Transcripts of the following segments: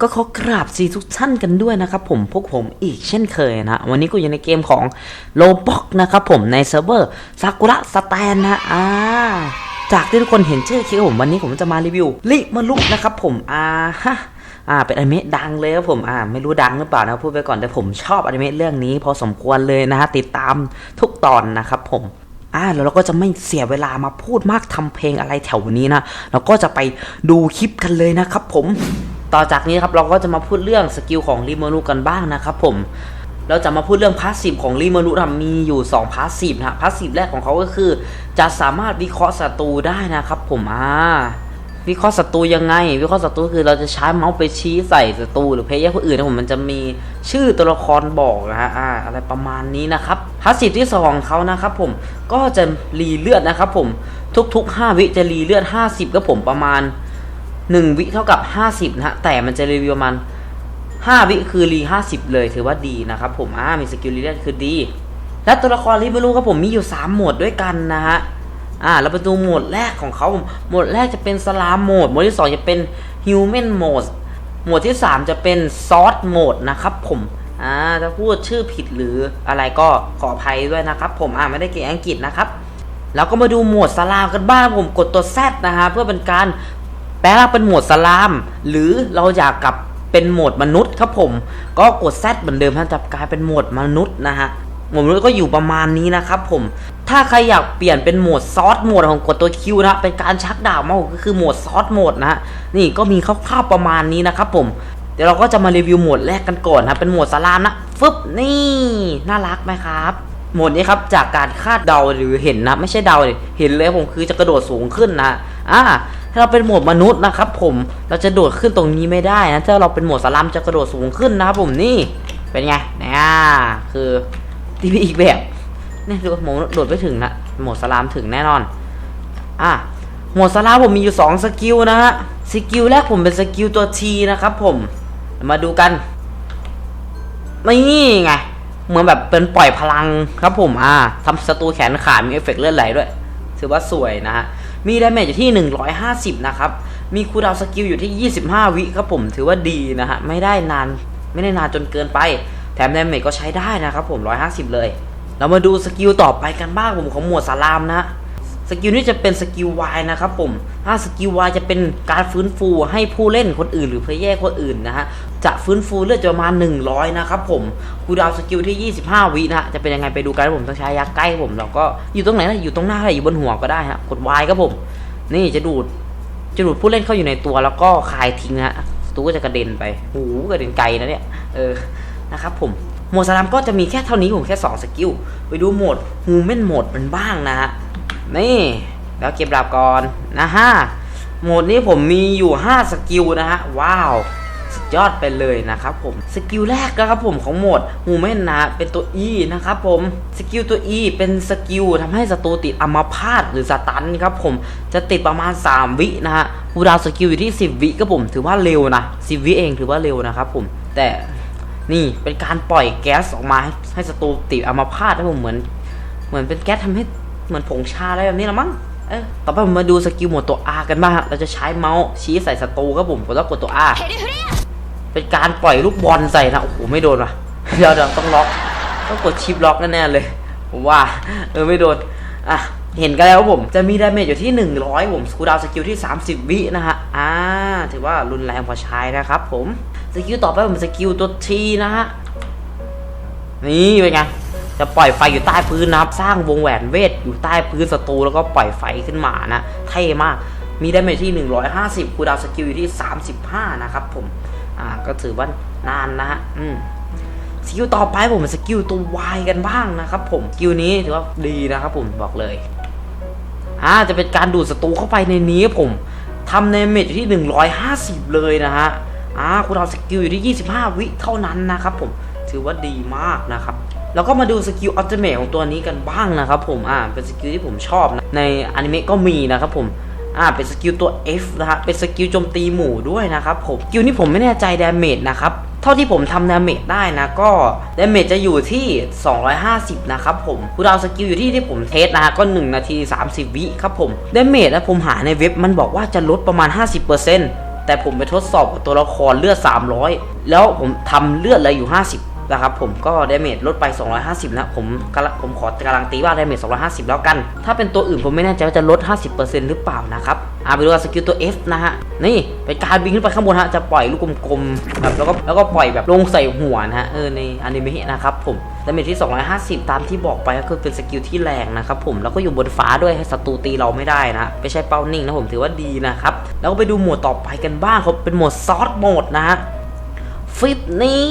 ก็ขอกราบสีทุกท่านกันด้วยนะครับผมพวกผมอีกเช่นเคยนะวันนี้กูอยู่ในเกมของโลบ็อกนะครับผมในเซิร์ฟเวอร์ซากุระสแตนนะอ่าจากที่ทุกคนเห็นชื่อคลิปผมวันนี้ผมจะมารีวิวลิมาลุนะครับผมอ่าฮะอ่าเป็นอนิเมะดังเลยครับผมอ่าไม่รู้ดังหรือเปล่านะพูดไปก่อนแต่ผมชอบอนิเมะเรื่องนี้พอสมควรเลยนะฮะติดตามทุกตอนนะครับผม อ่าแล้วเราก็จะไม่เสียเวลามาพูดมากทำเพลงอะไรแถวนี้นะ เราก็จะไปดูคลิปกันเลยนะครับผมต่อจากนี้ครับเราก็จะมาพูดเรื่องสกิลของริโมรุกันบ้างนะครับผมเราจะมาพูดเรื่องพาสซีฟของริโมรุนะมีอยู่2พาสซีฟนะพาสซีฟแรกของเขาก็คือ จะสามารถวิเคราะห์ศัตรูได้นะครับผมอ่า วิเคราะห์ศัตรูยังไง วิเคราะห์ศัตรูคือเราจะใช้เมาส์ไปชี้ใส่ศัตรูหรือเพลเยอร์คนอื่นนะผมมันจะมีชื่อตัวละครบอกนะฮะอ่าอะไรประมาณนี้นะครับพาสซีฟที่สองของเขานะครับผมก็จะรีเลือดนะครับผมทุกๆ 5 วิจะรีเลือด 50ครับผมประมาณ 1 วิเท่ากับ 50นะฮะแต่มันจะรีวิวประมาณ5 วิคือรี50 เลยถือว่าดีนะครับผมอ่ามีสกิลรีเลือดคือดี และตัวละครริบลูครับผมมีอยู่ 3 หมดด้วยกันนะฮะ อ่าเราไปดูโหมดแรกของเขาโหมดแรกจะเป็นสลามโหมดโหมดที่ 2 จะเป็นฮิวแมนโหมดโหมดที่ 3 จะเป็นซอสโหมดนะครับผมอ่าถ้าพูดชื่อผิดหรืออะไรก็ขออภัยด้วยนะครับ ผมอ่าไม่ได้เก่งอังกฤษนะครับแล้วก็มาดูโหมดสลามกันบ้างผมกดตัว Z นะฮะเพื่อเป็นการแปลงร่าเป็นโหมดสลาม หรือเราอยากกลับเป็นโหมดมนุษย์ครับผม ก็กด Z เหมือนเดิมฮะจะกลายเป็นโหมดมนุษย์นะฮะ โหมดมนุษย์ก็อยู่ประมาณนี้นะครับผมถ้าใครอยากเปลี่ยนเป็นโหมดซอสโหมดของกดตัวคิวนะเป็นการชักดาบมาก็คือโหมดซอสโหมดนะฮะนี่ก็มีคร่าวๆประมาณนี้นะครับผมเดี๋ยวเราก็จะมารีวิวโหมดแรกกันก่อนนะเป็นโหมดสลามนะฟึบนี่น่ารักไหมครับโหมดนี้ครับจากการคาดเดาหรือเห็นนะ ไม่ใช่เดาเลยเห็นเลยผมคือจะกระโดดสูงขึ้นนะอ่าถ้าเราเป็นโหมดมนุษย์นะครับผมเราจะโดดขึ้นตรงนี้ไม่ได้นะถ้าเราเป็นโหมดสลามจะกระโดดสูงขึ้นนะครับผมนี่เป็นไงเนี่ยคือ ทีวีอีกแบบนี่ดูโหมดโดดไม่ถึงนะโหมดสลามถึงแน่นอน อะโหมดสลามผมมีอยู่ 2 สกิลนะฮะ สกิลแรกผมเป็นสกิลตัว T นะครับผมมาดูกัน นี่ไง เหมือนแบบเป็นปล่อยพลังครับผม อ่าทำศัตรูแขนขา มีเอฟเฟกต์เลือดไหลด้วย ถือว่าสวยนะฮะ มีดาเมจอยู่ที่ 150 นะครับ มีคูดาวสกิลอยู่ที่ 25 วิครับผม ถือว่าดีนะฮะ ไม่ได้นาน ไม่ได้นานจนเกินไป แถมแดเมจก็ใช้ได้นะครับผม 150 เลย เรามาดูสกิลต่อไปกันบ้างผมของหมวดสลามนะฮะสกิลนี้จะเป็นสกิล Y นะครับผม ถ้าสกิล Y จะเป็นการฟื้นฟูให้ผู้เล่นคนอื่นหรือเพลเยอร์คนอื่นนะฮะ จะฟื้นฟูเลือดจะประมาณ 100 นะครับผม คูดาวสกิลที่ 25 วินะฮะจะเป็นยังไงไปดูกันผมต้องใช้ยาใกล้ผมแล้วก็อยู่ตรงไหนนะอยู่ตรงหน้าอะไรอยู่บนหัวก็ได้ฮะ กด Y ครับผม นี่จะดูด จะดูดผู้เล่นเข้าอยู่ในตัวแล้วก็คายทิ้งฮะ ตัวก็จะกระเด็นไป หูกระเด็นไกลนะเนี่ย เออ นะครับผมโหมดสลามก็จะมีแค่เท่านี้ผมแค่ 2 สกิล ไปดูโหมดฮูแมนโหมดมันบ้างนะฮะนี่แล้วเก็บดาบก่อนนะฮะโหมดนี้ผมมีอยู่ 5 สกิลนะฮะว้าวสุดยอดไปเลยนะครับผมสกิลแรกนะครับผมของโหมดฮูแมนนะเป็นตัว E นะครับผมสกิลตัว E เป็นสกิลทำให้ศัตรูติดอัมพาตหรือสตันครับผมจะติดประมาณ 3 วินะฮะคูดาวสกิลอยู่ที่ 10 วิครับผมถือว่าเร็วนะ 10 วิเองถือว่าเร็วนะครับผมแต่ นี่เป็นการปล่อยแก๊สออกมาให้ให้ศัตรูติดอัมาพาตนะผมเหมือน เหมือนเป็นแก๊สทำให้เหมือนผงชาอะไรแบบนี้ละมั้งเออต่อไปผมมาดูสกิลหมดตัว R กันบ้างเราจะใช้เมาส์ชี้ใส่ศัตรูครับผมผมต้องกดตัว R เป็นการปล่อยลูกบอลใส่นะโอ้โหไม่โดนว่ะเดี๋ยวเดี๋ยวต้องล็อกต้องกดชิปล็อกแน่ๆเลยผมว่า เออไม่โดนอะเห็นกันแล้วผมจะมีดาเมจอยู่ที่ 100 ผมสกูดาวสกิลที่ 30 วินะฮะอ่าถือว่ารุนแรงพอใช้นะครับผม สกิลต่อไปผมสกิลตัวทีนะฮะ นี่เป็นไง จะปล่อยไฟอยู่ใต้พื้นนะครับ สร้างวงแหวนเวทอยู่ใต้พื้นศัตรูแล้วก็ปล่อยไฟขึ้นมานะ เท่มาก มีดาเมจที่ 150 คูดาวสกิลอยู่ที่ 35 นะครับผม อ่า ก็ถือว่านานนะฮะ อืมสกิลต่อไปผมสกิลตัว Y กันบ้างนะครับผม สกิลนี้ถือว่าดีนะครับผมบอกเลยอ่าจะเป็นการดูดศัตรูเข้าไปในนี้ผมทำในเมจอยู่ที่ 150 เลยนะฮะ อ่าคุณเอาสกิลอยู่ที่ 25 วิเท่านั้นนะครับผมถือว่าดีมากนะครับแล้วก็มาดูสกิลอัลติเมทของตัวนี้กันบ้างนะครับผมอ่าเป็นสกิลที่ผมชอบนะในอนิเมะก็มีนะครับผมอ่าเป็นสกิลตัว F นะฮะเป็นสกิลโจมตีหมู่ด้วยนะครับผมสกิลนี้ผมไม่แน่ใจดาเมจนะครับเท่าที่ผมทำดาเมจได้นะก็ดาเมจจะอยู่ที่ 250 นะครับผมคูดาวสกิลอยู่ที่ที่ผมเทสนะฮะก็ 1 นาที 30 วิครับผมดาเมจนะผมหาในเว็บมันบอกว่าจะลดประมาณ 50% แต่ผมไปทดสอบกับตัวละครเลือด 300 แล้วผมทำเลือดเลยอยู่ 50 นะครับผมก็ดาเมจลดไป 250 นะผมกำลังผมขอการันตีว่าดาเมจ250 แล้วกัน ถ้าเป็นตัวอื่นผมไม่แน่ใจว่าจะลด 50%หรือเปล่านะครับอ่าไปดูสกิลตัว F นะฮะ นี่เป็นการบินขึ้นไปข้างบนฮะ จะปล่อยลูกกลมๆแบบแล้วก็แล้วก็ปล่อยแบบลงใส่หัวนะฮะ เออ ในอนิเมะนะครับผมดาเมจที่ 250 ตามที่บอกไปก็คือเป็นสกิลที่แรงนะครับผม แล้วก็อยู่บนฟ้าด้วยให้ศัตรูตีเราไม่ได้นะไม่ใช่เป้านิ่งนะผมถือว่าดีนะครับ แล้วก็ไปดูหมวดต่อไปกันบ้างครับ เป็นหมดซอสโหมดนะฮะ ฟิปนี่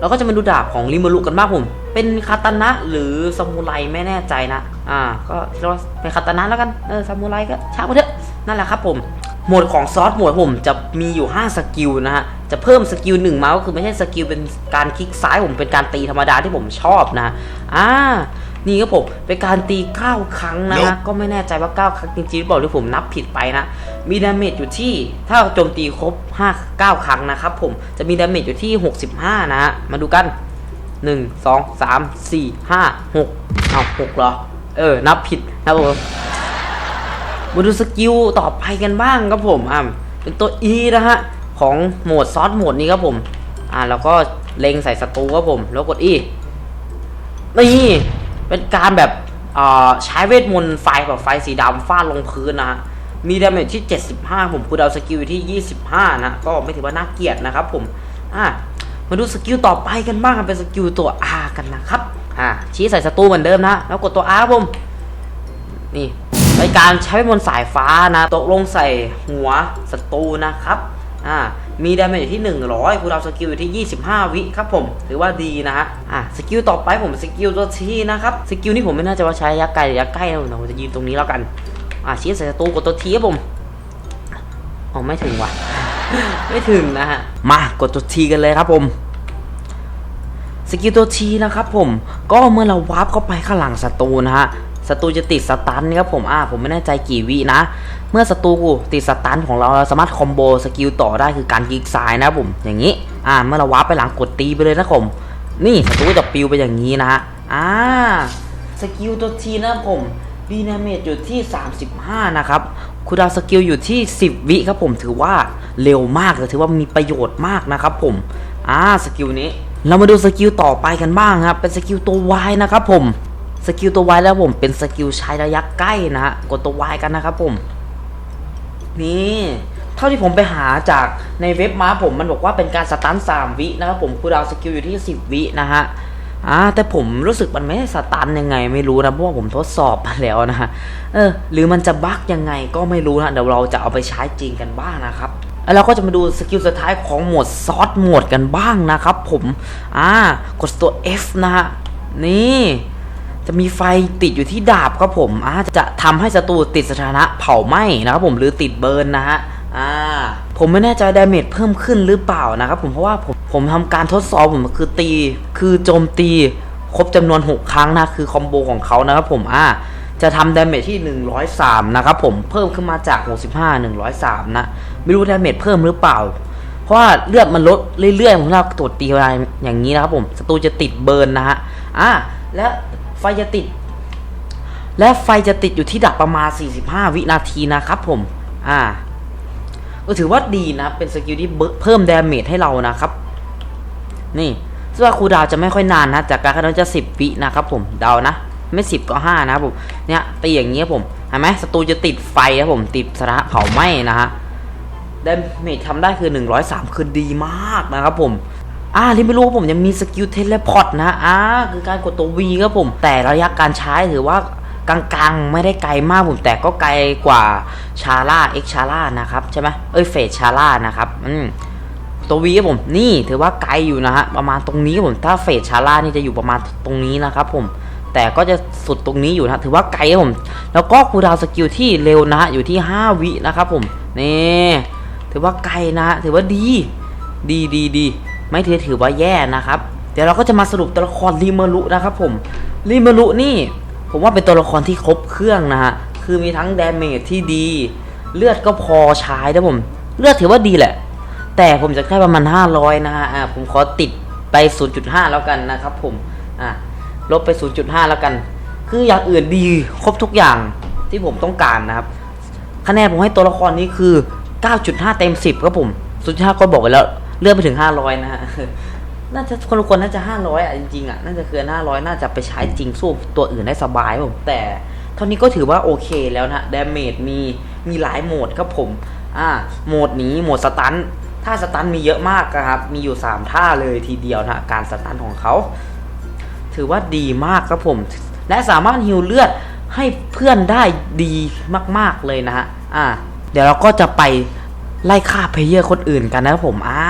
เราก็จะมาดูดาบของริมารุกันบ้างผม เป็นคาตานะ หรือซามูไรไม่แน่ใจนะ อ่า ก็เรียกว่าเป็นคาตานะแล้วกัน เออซามูไรก็ช่างมันเถอะนั่นแหละครับผมหมดของซอสหมดผมจะมีอยู่ 5 สกิลนะฮะ จะเพิ่มสกิลหนึ่งมา ก็คือไม่ใช่สกิลเป็นการคลิกซ้ายผมเป็นการตีธรรมดาที่ผมชอบนะ อ่า นี่ครับผมเป็นการตี 9 ครั้งนะฮะก็ไม่แน่ใจว่า 9 ครั้งจริงๆหรือเปล่าหรือผมนับผิดไปนะ มีดาเมจอยู่ที่ถ้าโจมตีครบ 5 9 ครั้งนะครับผมจะมีดาเมจอยู่ที่ 65 นะฮะมาดูกัน 1 2 3 4 5 6เอา6เหรอ เออ นับผิดนะครับผมมาดูสกิลต่อไปกันบ้างครับผมอ่าเป็นตัว E นะฮะของโหมดซอสโหมดนี้ครับผม อ่าแล้วก็เล็งใส่ศัตรูครับผม แล้วกด E นี่ เป็นการแบบใช้เวทมนต์ไฟแบบไฟสีดำฟาดลงพื้นนะฮะมีดาเมจที่ 75 ผมคูดาวสกิลอยู่ที่ 25 นะ ก็ไม่ถือว่าน่าเกลียดนะครับผมอะมาดูสกิลต่อไปกันบ้างเป็นสกิลตัว R กันนะครับอะชี้ใส่ศัตรูเหมือนเดิมนะ แล้วกดตัว R ครับผม นี่เป็นการใช้เวทมนต์สายฟ้านะ ตกลงใส่หัวศัตรูนะครับอ่า มีดาเมจอยู่ที่ 100คูดาวสกิลอยู่ที่ 25 วิครับผมถือว่าดีนะฮะอ่าสกิลต่อไปผมสกิลตัวทีนะครับสกิลนี้ผมไม่น่าจะว่าใช้ระยะไกลหรือระยะใกล้นะผมจะยืนตรงนี้แล้วกันอ่าชี้ใส่ศัตรูกดตัวทีครับผมอ๋อไม่ถึงว่ะ ไม่ถึงนะฮะมากดตัวทีกันเลยครับผมสกิลตัวทีนะครับผมก็เมื่อเราวาร์ปเข้าไปข้างหลังศัตรูนะฮะศัตรูจะติดสตันครับผมอ่าผมไม่แน่ใจกี่วินะ เมื่อศัตรูติดสตันของเราเราสามารถคอมโบสกิลต่อได้คือการยิงซ้ายนะผมอย่างนี้อ่าเมื่อเราวาร์ปไปหลังกดตีไปเลยนะผมนี่ศัตรูจะปิวไปอย่างนี้นะฮะอ่าสกิลตัวทีนะผมดีนาเมจอยู่ที่ 35 นะครับคูดาวสกิลอยู่ที่ 10 วิครับผมถือว่าเร็วมากเลยถือว่ามีประโยชน์มากนะครับผมอ่าสกิลนี้ เรามาดูสกิลต่อไปกันบ้างครับเป็นสกิลตัว Y นะครับผมสกิลตัว Y แล้วผมเป็นสกิลใช้ระยะใกล้นะฮะกดตัว Y กันนะครับผม นี่เท่าที่ผมไปหาจากในเว็บมาผมมันบอกว่าเป็นการสตัน3วินะครับผมคูดาวสกิลอยู่ที่10วินะฮะอ่าแต่ผมรู้สึกมันไม่ได้สตันยังไงไม่รู้นะเพราะว่าผมทดสอบมาแล้วนะฮะเออหรือมันจะบั๊กยังไงก็ไม่รู้นะเดี๋ยวเราจะเอาไปใช้จริงกันบ้างนะครับแล้วเราก็จะมาดูสกิลสุดท้ายของโหมดซอสโหมดกันบ้างนะครับผมอ่ากดตัว F นะฮะนี่ จะมีไฟติดอยู่ที่ดาบครับผมอ่าจะทำให้ศัตรูติดสถานะเผาไหม้นะครับผมหรือติดเบิร์นนะฮะอ่าผมไม่แน่ใจดาเมจเพิ่มขึ้นหรือเปล่านะครับผมเพราะว่าผมผมทำการทดสอบผมคือตี คือโจมตีครบจำนวน 6 ครั้งนะคือคอมโบของเขานะครับผมอ่าจะทำดาเมจที่ 103 นะครับผมเพิ่มขึ้นมาจาก 65 103 นะ ไม่รู้ดาเมจเพิ่มหรือเปล่า เพราะว่าเลือดมันลดเรื่อยๆผมเราตรวจตีอะไรอย่างนี้นะครับผมศัตรูจะติดเบิร์นนะฮะอ่าและ ไฟจะติด และไฟจะติดอยู่ที่ดับประมาณ 45 วินาทีนะครับผม อ่า ก็ถือว่าดีนะ เป็นสกิลที่เพิ่มดาเมจให้เรานะครับ นี่ซึ่งว่าครูดาวจะไม่ค่อยนานนะ จากการคำนวณจะ 10 วินะครับผม เดานะ ไม่ 10 ก็ 5 นะครับผม เนี่ยตีอย่างเงี้ยผมเห็นไหมศัตรูจะติดไฟครับผม ติดสถานะเผาไหม้นะฮะดาเมจทำได้คือ 103 คือดีมากนะครับผม อ่าที่ไม่รู้ว่าผมยังมีสกิลเทเลพอร์ตนะอ่าคือการกดตัว V ครับผม แต่ระยะการใช้ถือว่ากลางๆ ไม่ได้ไกลมากผมแต่ก็ไกลกว่าชาร่าเอ็กชาร่านะครับใช่ไหมเอ้ยเฟสชาร่านะครับอืมตัว V ครับผมนี่ถือว่าไกลอยู่นะฮะประมาณตรงนี้ครับผมถ้าเฟสชาร่านี่จะอยู่ประมาณตรงนี้นะครับผมแต่ก็จะสุดตรงนี้อยู่นะ ถือว่าไกลครับผม แล้วก็คูดาวสกิลที่เร็วนะฮะอยู่ที่ 5 วินะครับผม นี่ ถือว่าไกลนะฮะถือว่าดี ดีดีดี ไม่ถือถือว่าแย่นะครับ เดี๋ยวเราก็จะมาสรุปตัวละครริมารุนะครับผมริมารุนี่ ผมว่าเป็นตัวละครที่ครบเครื่องนะฮะคือมีทั้งดาเมจที่ดี เลือดก็พอใช้นะผม เลือดถือว่าดีแหละ แต่ผมจะแค่ประมาณ 500 นะฮะอ่าผมขอติดไป 0.5 แล้วกันนะครับผมอ่าลบไป 0.5 แล้วกัน คืออย่างอื่นดีครบทุกอย่างที่ผมต้องการนะครับ คะแนนผมให้ตัวละครนี้คือ 9.5 เต็ม 10 ครับผมสุดท้าก็บอกไปแล้ว เลื่อนไปถึง500นะฮะน่าจะคนละคนน่าจะ500อะจริงๆอะน่าจะเกิน500น่าจะไปใช้จริงสู้ตัวอื่นได้สบายผมแต่เท่านี้ก็ถือว่าโอเคแล้วนะดาเมจมีมีหลายโหมดครับผมอ่าโหมดนี้โหมดสตันท่าสตันมีเยอะมากนะครับมีอยู่ 3 ท่าเลยทีเดียวนะการสตันของเขา ถือว่าดีมากครับผม และสามารถฮิวเลือดให้เพื่อนได้ดีมาก ๆเลยนะฮะอ่าเดี๋ยวเราก็จะไป ไล่ฆ่าเพลเยอร์คนอื่นกันนะครับผมอ่า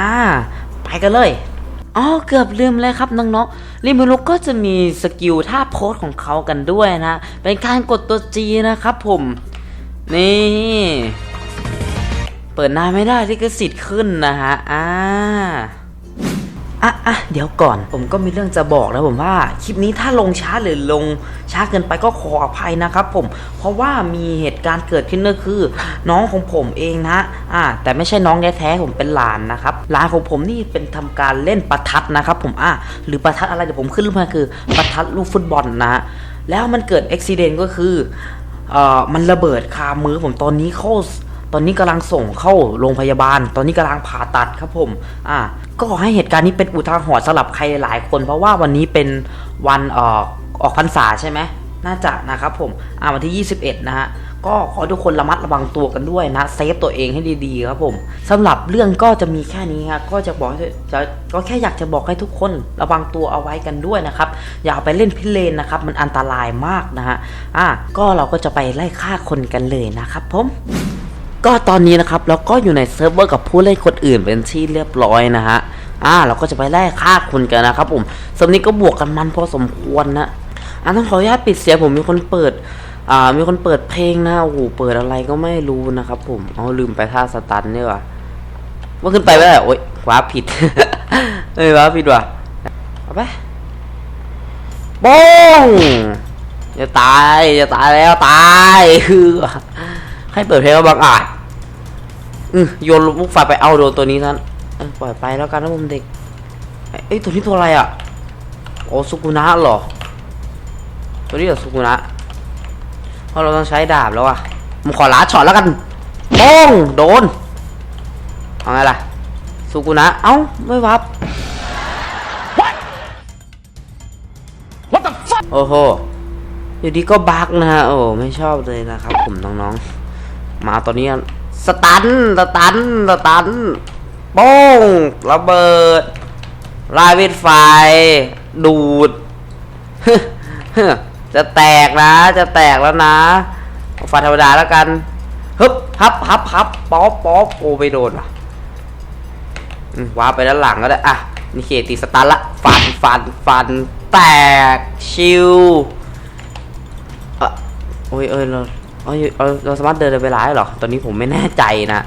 ไปกันเลยอ๋อเกือบลืมเลยครับน้องๆริมูรุกก็จะมีสกิลท่าโพสของเขากันด้วยนะ เป็นการกดตัวจีนะครับผม นี่ เปิดหน้าไม่ได้ที่กระสิทธิ์ขึ้นนะฮะอ่า อะอะเดี๋ยวก่อน ผมก็มีเรื่องจะบอกนะผมว่าคลิปนี้ถ้าลงช้าหรือลงช้าเกินไปก็ขออภัยนะครับผม เพราะว่ามีเหตุการณ์เกิดขึ้นก็คือ น้องของผมเองนะอ่าแต่ไม่ใช่น้องแท้ๆผมเป็นหลานนะครับหลานของผมนี่เป็นทำการเล่นประทัดนะครับ ผมอะหรือประทัดอะไรเดี๋ยวผมขึ้นรูปมาคือประทัดลูกฟุตบอลนะฮะแล้วมันเกิดอุบิเหตุก็คือเอ่อมันระเบิดคามือผมตอนนี้เข้า ตอนนี้กำลังส่งเข้าโรงพยาบาล ตอนนี้กำลังผ่าตัดครับผม อ่า ก็ขอให้เหตุการณ์นี้เป็นอุทาหรณ์สำหรับใครหลายคน เพราะว่าวันนี้เป็นวันออกออกพรรษาใช่ไหมน่าจะนะครับผม อ่าวันที่ 21 นะฮะ ก็ขอทุกคนระมัดระวังตัวกันด้วยนะ เซฟตัวเองให้ดีๆครับผมสำหรับเรื่องก็จะมีแค่นี้ครับก็จะบอกให้จะก็แค่อยากจะบอกให้ทุกคนระวังตัวเอาไว้กันด้วยนะครับ อย่าเอาไปเล่นพิเรนนะครับ มันอันตรายมากนะฮะ อ่า ก็เราก็จะไปไล่ฆ่าคนกันเลยนะครับผม ก็ตอนนี้นะครับเราก็อยู่ในเซิร์ฟเวอร์กับผู้เล่นคนอื่นเป็นที่เรียบร้อยนะฮะอ่าเราก็จะไปไล่ฆ่าคนกันนะครับผมสำนี้ก็บวกกันมันพอสมควรนะอ่าต้องขออนุญาตปิดเสียงผมมีคนเปิดอ่ามีคนเปิดเพลงนะโอ้โหเปิดอะไรก็ไม่รู้นะครับผมเอาลืมไปท่าสตันนี่ว่ะว่าขึ้นไปไม่ได้โอ๊ยว้าผิดเอ้ยว้าผิดว่ะเอาไปโป้งจะตายจะตายแล้วตายคือ ให้เปิดเพลงบังอาจอือโยนลูกไฟไปเอาโดนตัวนี้นั้นปล่อยไปแล้วกันนะผมเด็กเอ้ตัวนี้ตัวอะไรอะโอ้สุกุนะเหรอ ตัวนี้เหรอสุกุนะเพราะเราต้องใช้ดาบแล้วอะผมขอล้าช็อตแล้วกันโป้งโดนเอาไงล่ะสุกุนะเอ้าไม่วับโอ้โหอยู่ดีก็บักนะฮะโอ้ไม่ชอบเลยนะครับผมน้องๆ มาตอนนี้สตันสตันสตันโป้งระเบิดลายเวทไฟ ดูดจะแตกนะ จะแตกแล้วนะเอาไฟธรรมดาแล้วกันฮึบฮับฮับฮับป๊อปป๊อปโอไปโดนว่ะว้าไปด้านหลังก็ได้ อะ นี่เคตีสตันละ ฟันฟันฟัน แตก ชิวอ่อโอ้ยเอ้ยเรา เอ้ยเอ้ยเราสามารถเดินไปร้ายหรอ ตอนนี้ผมไม่แน่ใจนะ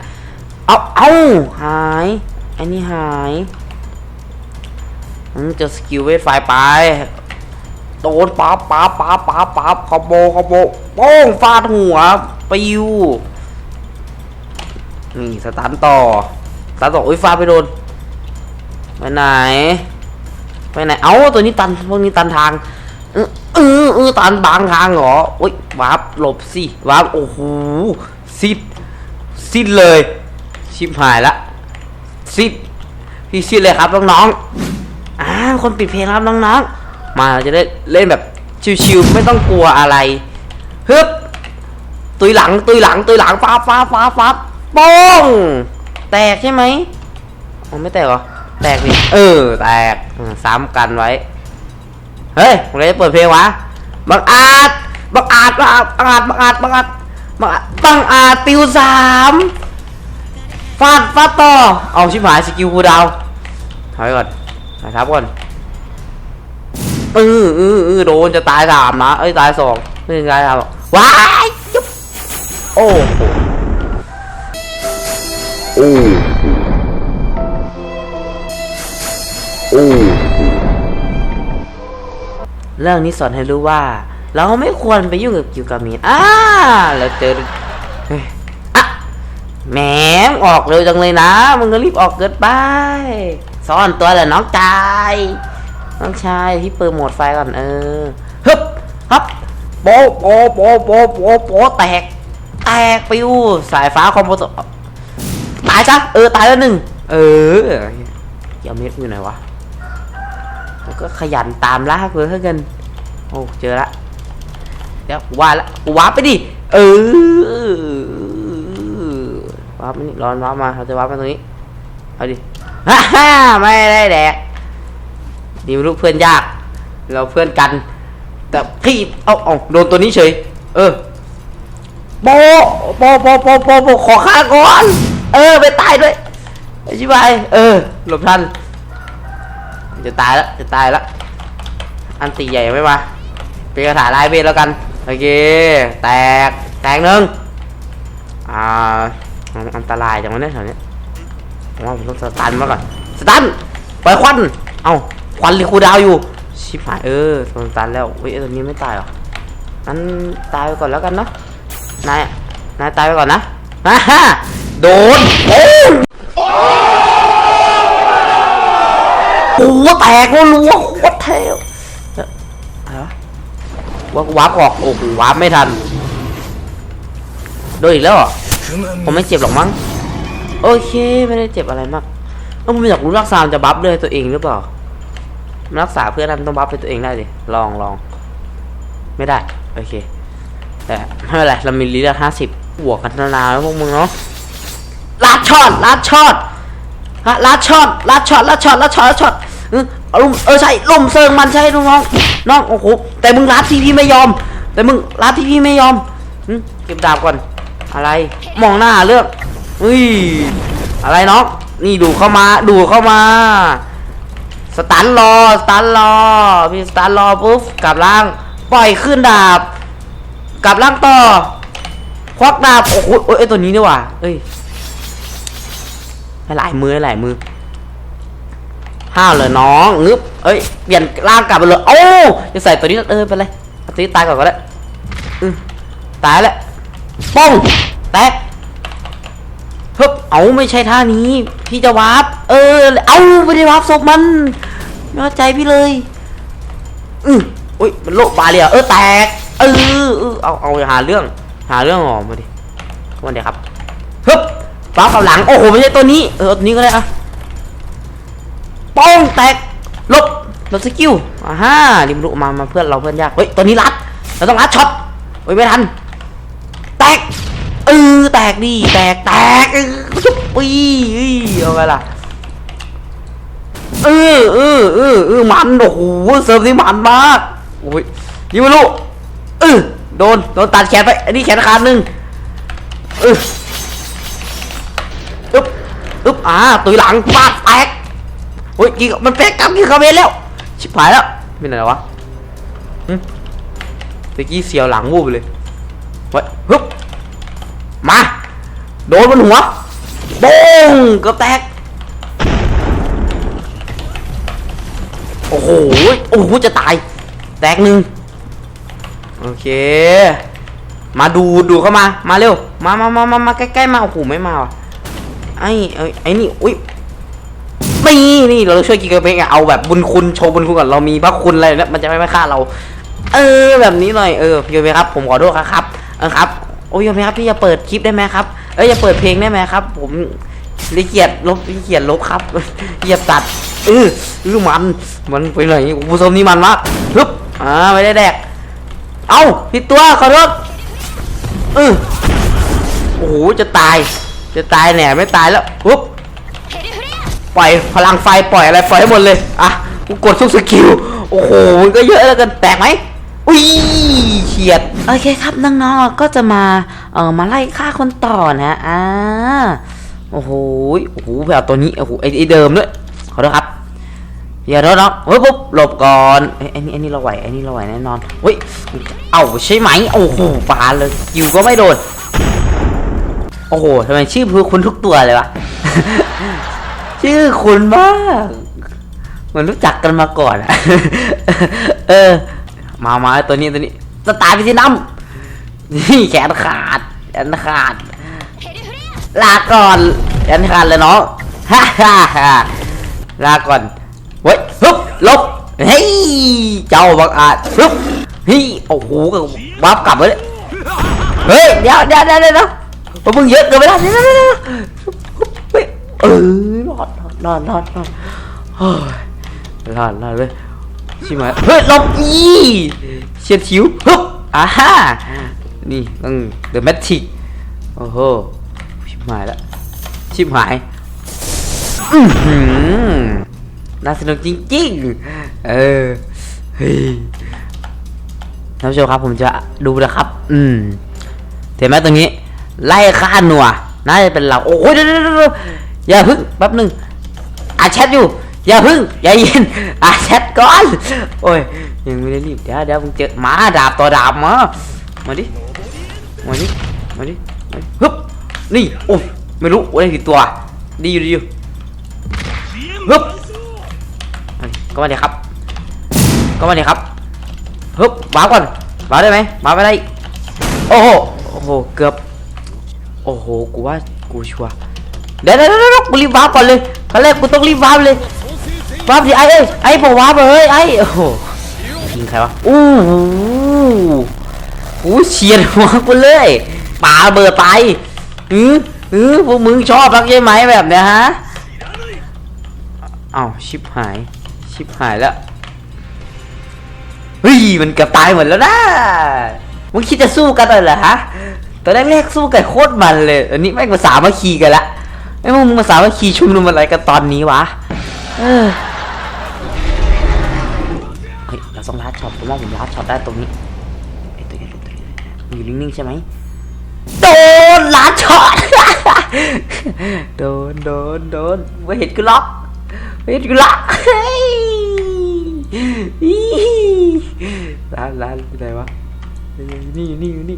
เอาเอาหายอ้นี่หายเจะสกิลเวทไฟไป โดนปั๊บปั๊บปั๊บปั๊บปั๊บคอมโบคอมโบโป้งฟาดหัวปิวนี่สตันต่อสตันต่ออุ้ยฟาดไปโดน ไปไหน ไปไหน เอ้าตัวนี้ตัน พวกนี้ตันทางเออเออตันบางทางเหรอโอ้ย วาร์ปหลบสิวาร์ปโอ้โหซิดซิดเลย ชิบหายละซิดพี่ซิดเลยครับน้องๆอ่าคนปิดเพลงครับน้องๆมาเราจะได้เล่นแบบชิวๆไม่ต้องกลัวอะไรฮึบตุยหลังตุยหลังตุยหลังฟ้าฟ้าฟ้าฟ้าโป้งแตกใช่ไหมอ๋อไม่แตกเหรอแตกนี่เออแตกซ้ำกันไว้เฮ้ยมึงจะเปิดเพลงวะบังอาจ บังอาจบังอาจบังอาจบังอาจบังอาจบังอาจบังอาจติวสามฟาดฟาดต่อ เอาชิบหายสกิลกูดาวถอยก่อนถอยทับก่อนเออเออเออโดนจะตายสามนะเอ้ยตายสองไม่ตายสามหรอกว้ายจุ๊บโอ้โหโอ้โอ้เรื่องนี้สอนให้รู้ว่า เราไม่ควรไปยุ่งกับกิวกามีนอ่าเราเจอเฮ้ยอะแหมออกเร็วจังเลยนะ มึงก็รีบออกเกินไป ซ่อนตัวแหละน้องชาย น้องชายพี่เปิดโหมดไฟก่อนเออฮึบฮับโปโปโปโปโปโปแตก แตกปิวสายฟ้าคอมโบตตายซะเออตายแล้วหนึ่ง เออเดี๋ยวเม็ดอยู่ไหนวะแล้วก็ขยันตามลากเลยเท่ากันโอ้เจอละ เดี๋ยวกูว่าละกูว้าร์ปไปดิเออว้าร์ปนี่ร้อนว้าร์ปมาเราจะว้าร์ปมาตรงนี้เอาดิฮ่าฮ่าไม่ได้แดกนี่ไม่รู้เพื่อนยาก เราเพื่อนกัน แต่พี่เอาเอาโดนตัวนี้เฉย เออโปโปโปโปโปโปขอฆ่าก่อนเออไปตายด้วยไอชิบายเออหลบทันจะตายแล้วจะตายแล้วอันตีใหญ่ไม่มาเป็นกระถาลายเบสแล้วกัน โอเค แตก แตกหนึ่งอ่าอันตรายจังวะเนี่ยแถวนี้ผมว่าผมต้องสตันมาก่อน สตันปล่อยควัน เอ้า ควันรีคูดาวอยู่ ชิบหาย เออสตันแล้วเฮ้ยตัวนี้ไม่ตายหรองั้นตายไปก่อนแล้วกันเนาะ นาย นายตายไปก่อนนะฮ่าฮ่าโดน โอ้ยโอ้โหแตกรัวๆโคตรเท่ ว่าวาร์ปออก โอ้โหวาร์ปไม่ทัน โดนอีกแล้วผมไม่เจ็บหรอกมั้ง โอเค ไม่ได้เจ็บอะไรมากเออผมอยากรู้รักษาจะบัฟเลยตัวเองหรือเปล่า รักษาเพื่อนนั้นต้องบัฟไปตัวเองได้ดิ ลองลอง ไม่ได้ โอเค แต่ไม่เป็นไร เรามีลีลาห้าสิบบวกกันนานๆแล้วพวกมึงเนาะลัดช็อตลัดช็อตฮะลัดช็อตลัดช็อตลัดช็อตลัดช็อตลัดช็อต เอาลุมเออใช่ลุมเซิงมันใช่น้องน้องโอ้โหแต่มึงรัดที่พี่ไม่ยอม แต่มึงรัดที่พี่ไม่ยอมเก็บดาบก่อน อะไร มองหน้าเลือกอุ้ยอะไรน้องนี่ดูเข้ามาดูเข้ามา สตันรอสตันรอพี่สตันรอปุ๊บกลับล่างปล่อยขึ้นดาบ กลับล่างต่อควักดาบโอ้โหเอ้ยตัวนี้นี่หว่าเอ้ยหลายมือหลายมือ ห้าวเลยน้องงึบเอ้ยเปลี่ยนร่างกลับไปเลยโอ้จะใส่ตัวนี้เออไปเลยตัวนี้ตายก่อนก็ได้ตายแล้วป้องแตกฮึบเอาไม่ใช่ท่านี้ พี่จะวาร์ปเออ เอาไม่ได้วาร์ปศพมันไม่เข้าใจพี่เลยอืออุ้ยมันโลกบาเลยอะเออแตกเออเออเอาเอาหาเรื่อง หาเรื่องออกมาดิวันเดียวครับฮึบวาร์ปกับหลังโอ้โหไม่ใช่ตัวนี้เออตัวนี้ก็ได้อะ ป้องแตกลบลบสกิลอ่าฮ่าริมรุมามาเพื่อนเราเพื่อนยากเฮ้ยตัวนี้รัดเราต้องรัดช็อตเฮ้ยไม่ทันแตกเออแตกดิแตกแตกเออชุบปีเอาไงล่ะเออเออเออเออมันโอ้โหเซิร์ฟนี่มันมากโอ้ยยิงไม่รู้เออโดนโดนตัดแขนไปอันนี้แขนขาดหนึ่งเอออึ๊บอึ๊บอ่าตุยหลังปาดแตก โอ้ยกินมันแตกกลับกินคาเมนแล้ว ชิบหายแล้ว เป็นอะไรวะตะกี้เสียวหลังวูบไปเลยไว้ฮึบมา โดนบนหัวโป้งกือบแตก โอ้โห โอ้โห จะตาย แตกหนึ่งโอเค มาดูดูเข้ามา มาเร็ว มามามามาใกล้ๆมา โอ้โห ไม่มาว่ะไอไอ้ไอ้นี่ อุ้ย นี่นี่เราช่วยกินกระเพงเอาแบบบุญคุณโชว์บุญคุณก่อนเรามีพระคุณอะไรเนี่ยมันจะไม่ไม่ฆ่าเรา เออแบบนี้หน่อยเออพี่โยเมครับ ผมขอโทษครับเออครับโอ้ยโยเมครับพี่จะเปิดคลิปได้ไหมครับเอ้ยอย่าเปิดเพลงได้ไหมครับ ผมลิเกียดลบลิเกียดลบครับเหยียบตัดเออเออมันมันไปไหนผู้ชมนี่มันมากฮึบอ่าไม่ได้แดก เอาผิดตัวขอโทษเออโอ้โหจะตาย จะตายแหน่ไม่ตายแล้วปุ๊บ ปล่อยพลังไฟปล่อยอะไรปล่อยให้หมดเลยอะกูกดทุกสกิลโอ้โหมันก็เยอะแล้วกันแตกไหมอุ้ยเฉียดโอเคครับน้องๆก็จะมาเออมาไล่ฆ่าคนต่อนะอ่าโอ้โหโอ้โหแบบตัวนี้โอ้โหไอ้ไอ้เดิมด้วยขอโทษครับอย่าโทษน้องเฮ้ยปุ๊บหลบก่อนไอ้นี่ไอ้นี่เราไหวไอ้นี่เราไหวแน่นอนเฮ้ยเอ้าใช่ไหมโอ้โหปาเลยอยู่ก็ไม่โดนโอ้โหทำไมชื่อพูคุณทุกตัวเลยวะ ชื่อคุณมากเหมือนรู้จักกันมาก่อนอะเออ มามาตัวนี้ตัวนี้จะตายไปที่น้ำนี่แขนขาดแขนขาด ลาก่อนแขนขาดเลยน้องฮ่าฮ่าฮ่าลาก่อนเฮ้ยฮึบลบเฮ้ยเจ้าบังอาจฮึบเฮ้ยโอ้โหก็วับกลับเลยเฮ้ยเดี๋ยวเดี๋ยวเดี๋ยวเดี๋ยวพวกมึงเยอะเกินไปแล้ว เดี๋ยวเดี๋ยวเดี๋ยวเออรอดรอดรอดรอดรอดเฮ้ยรอดรอดเลยชิบหายเฮ้ยหลบอีเฉียดชิวฮึบอ่าฮ่านี่ต้องเดอะแมทริกโอ้โหชิบหายแล้วชิบหายน่าสนุกจริงๆ เออเฮ้ยท่านผู้ชมครับผมจะดูนะครับ อืมเห็นไหมตรงนี้ ไล่ฆ่าหนัวน่าจะเป็นเรา โอ้ยเดี๋ยวเดี๋ยวเดี๋ยว อย่าพึ่งแป๊บหนึ่งอาแชทอยู่ อย่าพึ่งอย่าเย็นอาแชทก่อนโอ้ยยังไม่ได้รีบเดี๋ยวเดี๋ยวมึงเจอหมาดาบต่อดาบมามาดิมาดิมาดิมาดิฮึบนี่โอ้ยไม่รู้ว่าได้กี่ตัวดีอยู่ดีอยู่ฮึบก็มาเลยครับก็มาเลยครับฮึบวาก่อนวาได้ไหมวาไม่ได้โอ้โหโอ้โหเกือบโอ้โหกูว่ากูชัวเดะเดี๋ยวเดี๋ยวเดี๋ยว กูรีบวางก่อนเลยขั้นแรกกูต้องรีบวางเลยวางสิไอ้เอ้ยไอ้บอกวางมาเฮ้ยไอ้โอ้โหยิงใครวะอู้หูอู้เฉียดหัวกูเลยปาเบอร์ไปอืออือพวกมึงชอบรักใช่ไหมแบบเนี้ยฮะอ้าวชิบหายชิบหายแล้วเฮ้ยมันเกือบตายหมดแล้วนะมึงคิดจะสู้กันเลยเหรอฮะตอนแรกๆสู้กันโคตรมันเลยอันนี้แม่งมาสามัคคีกันละ ไอ้มึงมาสามัคคีชุมนุมอะไรกันตอนนี้วะ เออเฮ้ยเราต้องลัดช็อตผมว่าผมลัดช็อตได้ตรงนี้ไอ้ตัวนี้ตัวนี้มันอยู่นิ่งๆใช่ไหมโดนลัดช็อตโดนโดนโดนไม่เห็นกูล็อกเฮ้ยกูละเฮ้ยอีร้านร้านที่ไหนวะเฮ้ยนี่นี่นี่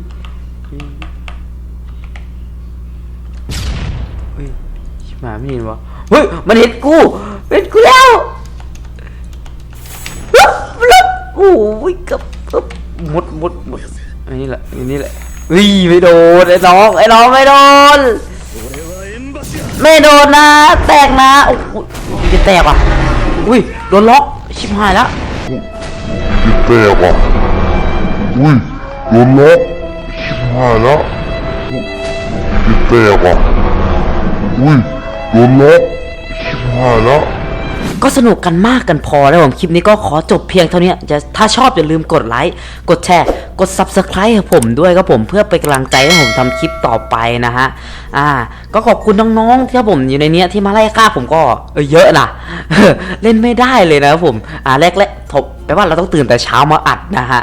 ชิบหาไม่เห็นวะเฮ้ยมันเห็นกูเห็นกูแล้วลุกลุกโอ้ยกับเกับหมดหมดหมดอันนี้แหละอันนี้แหละเฮ้ยไม่โดนไอ้น้องไอ้น้องไม่โดนไม่โดนนะ แตกนะโอ้โหจะแตกว่ะอุ้ยโดนล็อกชิบหายแล้วจะแตกอะอุ้ยโดนล็อกชิบหายแล้วจะแตกอะอุ้ย โดนล็อกชิบหายแล้ว ก็สนุกกันมากกันพอแล้วผมคลิปนี้ก็ขอจบเพียงเท่านี้จะถ้าชอบอย่าลืมกดไลค์ กดแชร์ กด subscribe ให้ผมด้วยครับผมเพื่อเป็นกำลังใจให้ผมทำคลิปต่อไปนะฮะ อ่า ก็ขอบคุณน้องๆที่ผมอยู่ในเนี้ยที่มาไล่ฆ่าผมก็เออเยอะนะเล่นไม่ได้เลยนะครับผม อ่าแรกๆทบแปลว่าเราต้องตื่นแต่เช้ามาอัดนะฮะ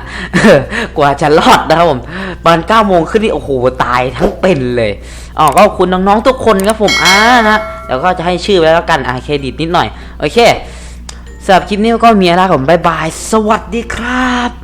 กว่าจะรอดนะครับผมตอนเก้าโมงขึ้นนี่โอ้โหตายทั้งเป็นเลยอ๋อก็ขอบคุณน้องๆทุกคนครับผมอ่านะแล้วก็จะให้ชื่อไว้แล้วกันอ่าเครดิตนิดหน่อย โอเคสำหรับคลิปนี้ก็มีอะไรผมบายบาย สวัสดีครับ